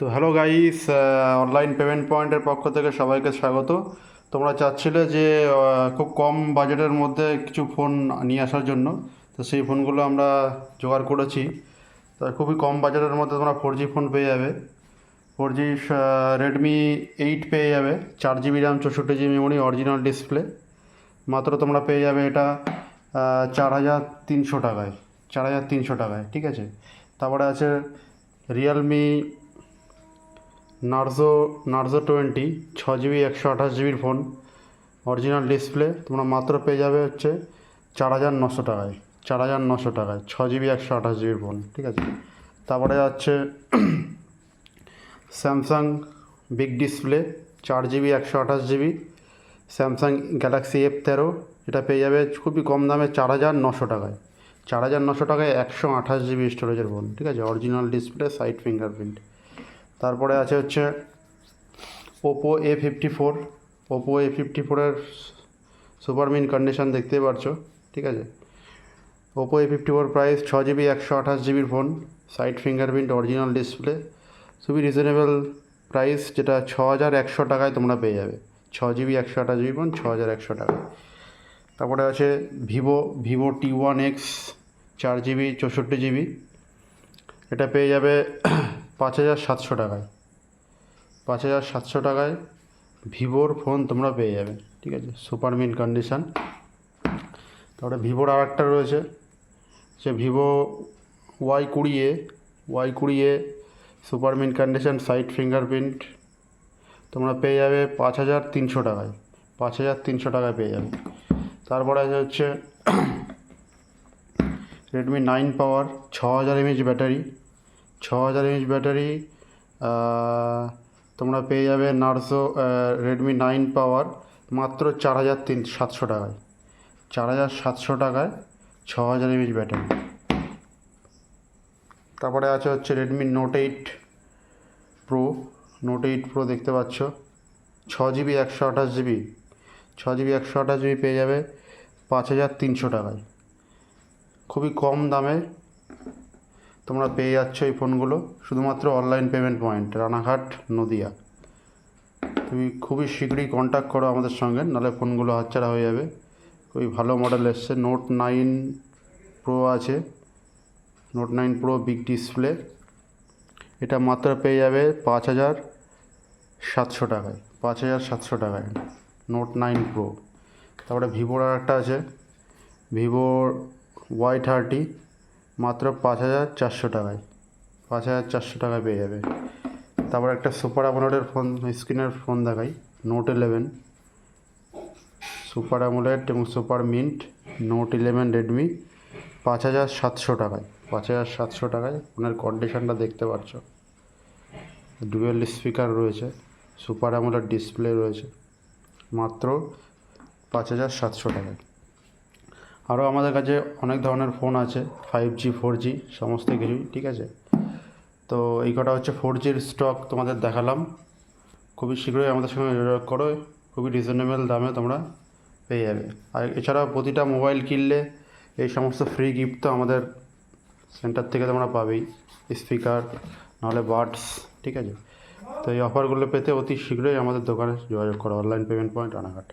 তো hello guys online payment পয়েন্টের পক্ষ থেকে সবাইকে স্বাগত। তোমরা চাচ্ছিলে যে খুব কম বাজেটের মধ্যে কিছু ফোন নিয়ে আসার জন্য। তো সেই ফোনগুলো আমরা জোগাড় করেছি। তো খুবই কম বাজেটের মধ্যে তোমরা ফোর জি ফোন পেয়ে যাবে। ফোর জি রেডমি এইট পেয়ে যাবে। চার জিবি র্যাম চৌষট্টি জিবি মেমোরি অরিজিনাল ডিসপ্লে মাত্র তোমরা পেয়ে যাবে এটা চার হাজার তিনশো টাকায়। চার হাজার তিনশো টাকায়, ঠিক আছে? তারপরে আছে রিয়েলমি নার্জো নার্জো টোয়েন্টি ছ জিবি, একশো আঠাশ জিবির ফোন। অরিজিনাল ডিসপ্লে, তোমরা মাত্র পেয়ে যাবে হচ্ছে চার হাজার নশো টাকায়, চার হাজার নশো টাকায় ছ জিবি, একশো আঠাশ জিবির ফোন, ঠিক আছে? তারপরে যাচ্ছে স্যামসাং বিগ ডিসপ্লে, চার জিবি, একশো আঠাশ জিবি, স্যামসাং গ্যালাক্সি এফ তেরো, এটা পেয়ে যাবে খুবই কম দামে চার হাজার নশো টাকায়। চার হাজার নশো টাকায় একশো আঠাশ জিবি স্টোরেজের ফোন, ঠিক আছে? Original display, side fingerprint. তারপরে আছে হচ্ছে Oppo A fifty four Oppo A fifty ফোরের সুপারমিন কন্ডিশন দেখতেই পারছ, ঠিক আছে? Oppo A fifty four price ছ জিবি একশো আঠাশ জিবির phone side fingerprint original display খুবই রিজনেবল প্রাইস যেটা ছ হাজার একশো টাকায় তোমরা পেয়ে যাবে। ছ জিবি একশো আঠাশ জিবি ফোন ছ হাজার একশো টাকায়। তারপরে আছে Vivo Vivo T one X চার জিবি চৌষট্টি জিবি এটা পেয়ে যাবে পাঁচ হাজার সাতশো টাকায়। পাঁচ হাজার সাতশো টাকায় ভিভোর ফোন তোমরা পেয়ে যাবে, ঠিক আছে? Super mint condition. তারপরে ভিভোর আর একটা রয়েছে, সে ভিভো ওয়াই কুড়ি এ, ওয়াই কুড়ি A super mint condition, side fingerprint তোমরা পেয়ে যাবে পাঁচ হাজার তিনশো টাকায়, পাঁচ হাজার তিনশো টাকায় পেয়ে যাবে। তারপরে আছে হচ্ছে রেডমি নাইন পাওয়ার ছ হাজার এমএইচ ব্যাটারি ছ হাজার এমএইচ ব্যাটারি তোমরা পেয়ে যাবে নার্সো রেডমি নাইন পাওয়ার মাত্র চার হাজার তিন সাতশো টাকায়। চার হাজার সাতশো টাকায় ছ হাজার এমএইচ ব্যাটারি তারপরে আছে হচ্ছে Redmi Note eight Pro Note eight Pro দেখতে পাচ্ছ। ছ জিবি, একশো আঠাশ জিবি। ছ জিবি, একশো আঠাশ জিবি পেয়ে যাবে পাঁচ হাজার তিনশো টাকায়। খুবই কম দামে তোমরা পেয়ে যাচ্ছ এই ফোনগুলো। শুধুমাত্র online payment point Ranaghat, Nadia. তুমি খুবই শীঘ্রই কন্ট্যাক্ট করো আমাদের সঙ্গে, নাহলে ফোনগুলো হাতছাড়া হয়ে যাবে। খুবই ভালো মডেল এসছে নোট নাইন প্রো আছে। Note nine Pro big display এটা মাত্র পেয়ে যাবে পাঁচ হাজার সাতশো টাকায়, পাঁচ হাজার সাতশো টাকায়। নোট নাইন প্রো তারপরে ভিভোর আর একটা আছে। ভিভোর ওয়াই থার্টি মাত্র পাঁচ হাজার চারশো টাকায়। পাঁচ হাজার চারশো টাকায় পেয়ে যাবে। তারপর একটা সুপার অ্যামোলেডের ফোন, স্ক্রিনের ফোন দেখাই। নোট ইলেভেন সুপার অ্যামোলেড এবং super mint. Note eleven Redmi পাঁচ হাজার সাতশো টাকায়। পাঁচ হাজার সাতশো টাকায়। ফোনের কন্ডিশনটা দেখতে পাচ্ছ ডুয়েল স্পিকার রয়েছে। সুপার অ্যামোলেড ডিসপ্লে রয়েছে। মাত্র পাঁচ হাজার সাতশো টাকায়। আরও আমাদের কাছে অনেক ধরনের ফোন আছে ফাইভ জি ফোর জি সমস্ত কিছুই, ঠিক আছে? তো এই কটা হচ্ছে ফোর জির স্টক তোমাদের দেখালাম। খুবই শীঘ্রই আমাদের সঙ্গে যোগাযোগ করো, খুবই রিজনেবল দামে তোমরা পেয়ে যাবে। আর এছাড়াও প্রতিটা মোবাইল কিনলে এই সমস্ত ফ্রি গিফট তো আমাদের সেন্টার থেকে তোমরা পাবেই স্পিকার নাহলে বাডস ঠিক আছে? তো এই অফারগুলো পেতে অতি শীঘ্রই আমাদের দোকানে যোগাযোগ করো অনলাইন পেমেন্ট পয়েন্ট রানাঘাট।